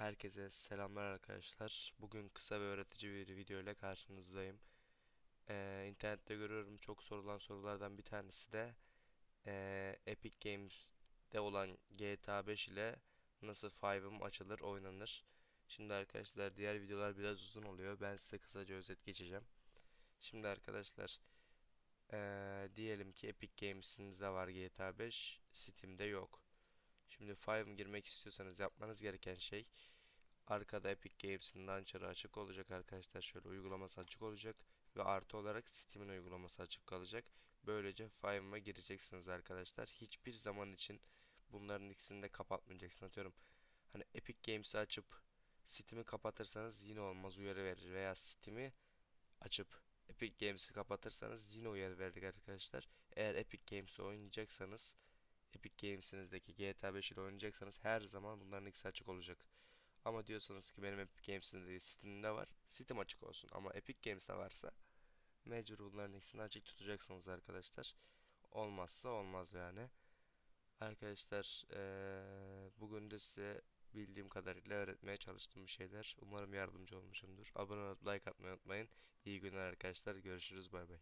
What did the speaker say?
Herkese selamlar arkadaşlar. Bugün kısa ve öğretici bir video ile karşınızdayım. Ee, internette görüyorum çok sorulan sorulardan bir tanesi de ee, Epic Games'te olan GTA 5 ile nasıl 5'ım açılır, oynanır. Şimdi arkadaşlar diğer videolar biraz uzun oluyor. Ben size kısaca özet geçeceğim. Şimdi arkadaşlar ee, diyelim ki Epic Games'inizde var GTA 5, Steam'de yok. Şimdi 5'ım girmek istiyorsanız yapmanız gereken şey Arkada Epic Games'in launcher'ı açık olacak arkadaşlar. Şöyle uygulaması açık olacak. Ve artı olarak Steam'in uygulaması açık kalacak. Böylece Five'ıma gireceksiniz arkadaşlar. Hiçbir zaman için bunların ikisini de kapatmayacaksınız. Atıyorum hani Epic Games'i açıp Steam'i kapatırsanız yine olmaz uyarı verir. Veya Steam'i açıp Epic Games'i kapatırsanız yine uyarı verir arkadaşlar. Eğer Epic Games'i oynayacaksanız Epic Games'inizdeki GTA 5 ile oynayacaksanız her zaman bunların ikisi açık olacak. Ama diyorsanız ki benim Epic Games'in değil Steam'de var. Steam açık olsun ama Epic Games'te varsa mecbur bunların ikisini açık tutacaksınız arkadaşlar. Olmazsa olmaz yani. Arkadaşlar eee, bugün de size bildiğim kadarıyla öğretmeye çalıştığım bir şeyler. Umarım yardımcı olmuşumdur. Abone olup like atmayı unutmayın. İyi günler arkadaşlar. Görüşürüz. Bay bay.